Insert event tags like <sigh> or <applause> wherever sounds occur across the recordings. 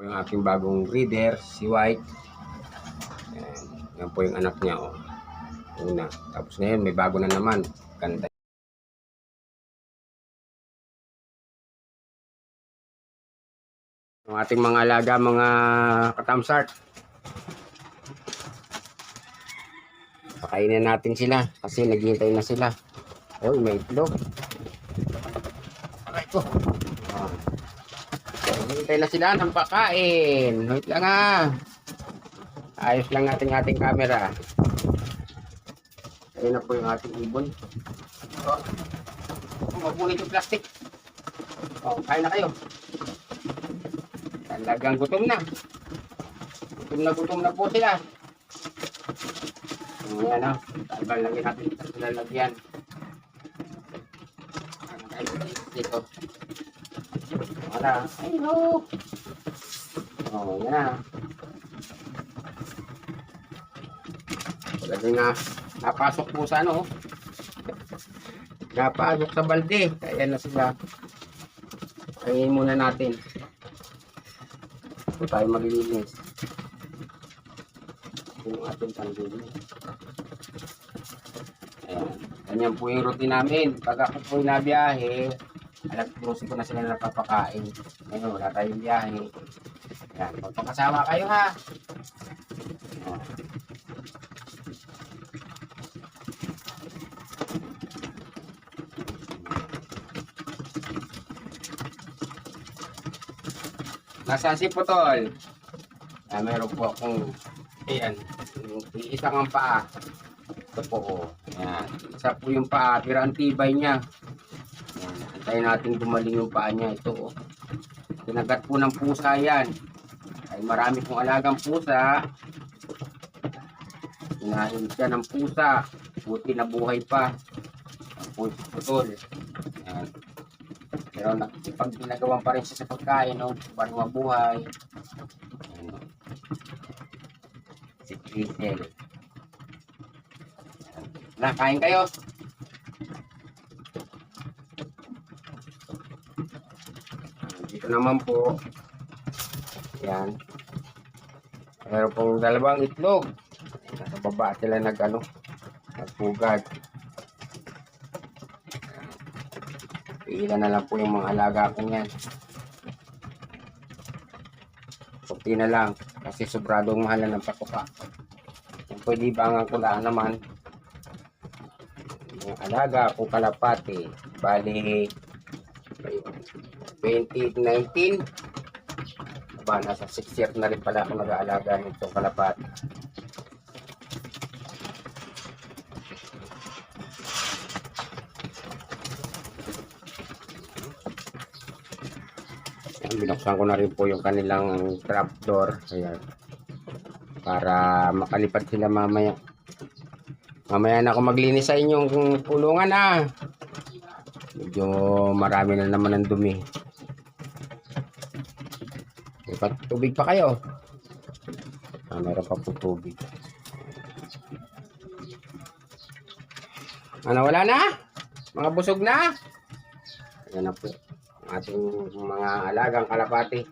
po yung aking bagong breeder, si White. Yan, yan po yung anak niya. Oh. Una. Tapos ngayon, may bago na naman. Ganda. Ang ating mga alaga, mga katamsart. Pakainin natin sila kasi naghihintay na sila. Oh, may itlog. Aray ko. Ah. Naghihintay na sila ng pakain. Wait lang ah. Ayos lang natin ating camera. Ayun na po yung ating ibon. Oh. Oh, Mapunit yung plastic. Oh, kain na kayo. Talagang gutom na. Gutom na gutom na po sila. Ayan na. Talbal lagyan natin sa lalagyan. Ano kayo dito? Ay, no. Oh, yan na. Talagang na, napasok po sa ano. oh. Napasok sa balde. Kaya na sila. Kainin muna natin. Ito tayo maglilinis. Ito yung ating tanggili. Ayan. Ganyan po yung routine namin. Pag ako po nabiyahe, alam ko ko na sila napapakain. Ngayon, wala tayong biyahe. Ayan. Magpakasama kayo ha. Nasaan si Putol? Ah, meron po akong ayan, isang ang paa. Ito po, oh. Ayan. Isa po yung paa, pero ang tibay niya. Ayan. Antayin natin gumaling yung paa niya. Ito, oh. Kinagat po ng pusa yan. Ay marami pong alagang pusa. Kinain siya ng pusa. Buti na buhay pa. Ang pusa putol. Ayan. Pero na, pag ginagawan pa rin siya sa pagkain, no? Parang mabuhay. Ayan, no? Si Crisel. Na, kain kayo. Dito naman po. Yan. Meron pong dalawang itlog. Nasa baba sila nag ano, nagpugad. Ilan na lang po yung mga alaga ko niyan. Kunti na lang kasi sobradong mahal na ng patuka. Kung pwede bangang ko lang naman yung alaga ko kalapati. Bali 2019 ba nasa 6 years na rin pala ako nag-aalaga nito kalapati. Binuksan ko na rin po yung kanilang trap door. Ayan. Para makalipad sila mamaya. Mamaya na ako maglinis sa inyong pulungan ah. Medyo marami na naman ang dumi. May pa- tubig pa kayo. Ah, meron pa po tubig. Ano, wala na? Mga busog na? Ayan na po. Ang ating mga alagang kalapati.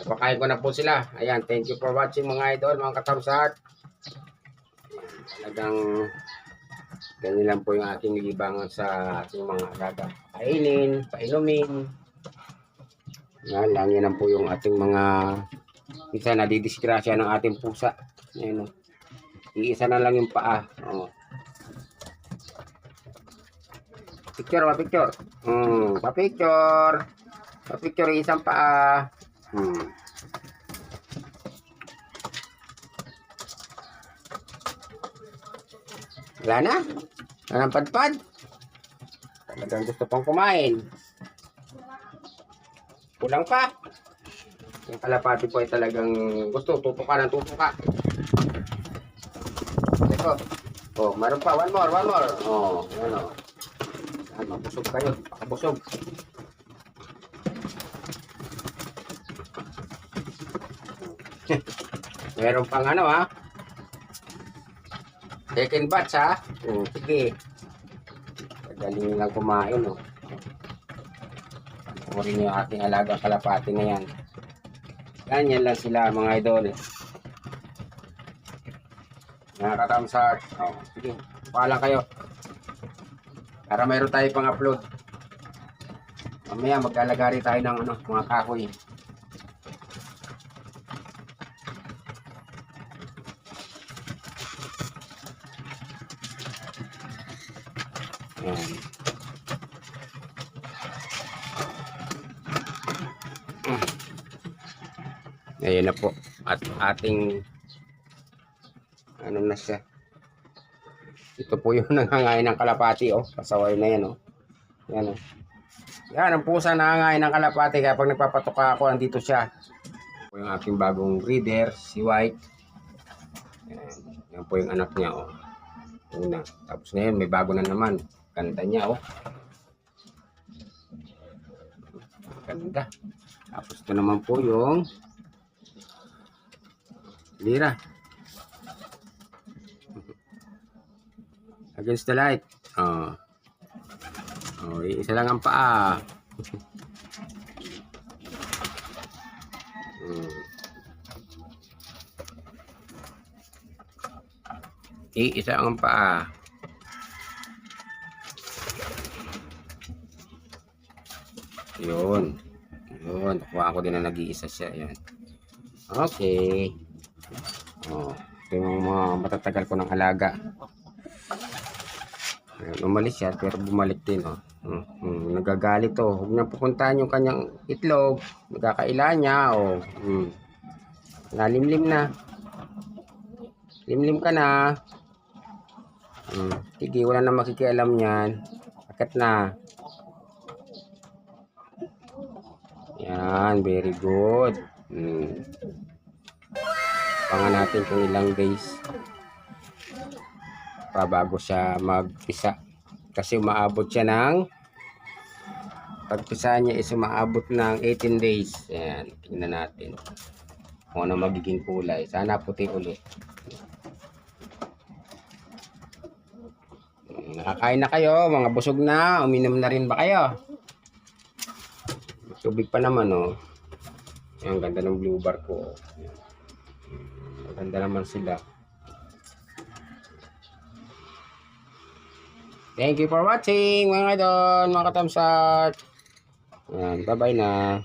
Napakain ko na po sila. Ayan, thank you for watching mga idol, mga katamsat. Talagang ganyan lang po yung ating libangan sa ating mga alaga. Kainin, painumin. Yan yan lang po yung ating mga isa na didisgrasya ng ating pusa. Ayan, oh. Iisa na lang yung paa. Oh. Picture, pa picture. Hmm, pa picture. Pa picture yung isang paa. Hmm. Wala na? Wala nang padpad? Talagang gusto pang kumain. Kulang pa. Yung kalapati po ay talagang gusto. Tutuka ng tutuka. Ito. Oh, meron pa. One more, one more. Oh, ano. Yan, mabusog kayo. Pakabusog. <laughs> meron pang ano ha. Second batch ha. Oh, sige. Pagaling lang kumain oh. Uri yung ating alaga kalapati na yan. Ganyan lang sila mga idol. Nakakatamsak. Oh, sige, paalam kayo. Para mayroon tayo pang upload. Mamaya maglalagari tayo ng ano, mga kahoy. Ayan na po. At ating ano na siya. Ito po yung <laughs> nangangain ng kalapati oh. Pasaway na yan oh. Yan oh. Yan ang pusa nangangain ng kalapati kaya pag nagpapatuka ako andito siya. Po yung aking bagong breeder, si White. Yan, yan po yung anak niya oh. Una. Tapos ngayon may bago na naman. Ganda niya oh. Ganda. Tapos ito naman po yung Lira. Against the light. Oh. Oh, isa lang ang paa. Hmm. Iisa ang paa. Yun. Yun. Nakuha ko din na nag-iisa siya. Yan. Okay. Oh, ito yung mga matatagal ko ng alaga. Ayan, umalis siya pero bumalik din. Oh. Hmm, hmm, nagagalit to. Huwag niya pupuntahan yung kanyang itlog. Nagkakaila niya. Oh. Hmm. Nalimlim na. Limlim ka na. Hmm. Sige, wala na makikialam yan. Akit na. Yan, very good. Hmm. Pangan natin kung ilang days pa bago siya magpisa. Kasi umaabot siya ng pagpisa niya is umaabot ng 18 days. Ayan, tingnan natin kung ano magiging kulay. Sana puti ulit. Nakakain na kayo, mga busog na, uminom na rin ba kayo? Tubig pa naman oh. Ang ganda ng blue bar ko. Ayan. Maganda naman sila. Thank you for watching mga idol, mga katamsat. Yan, bye-bye na.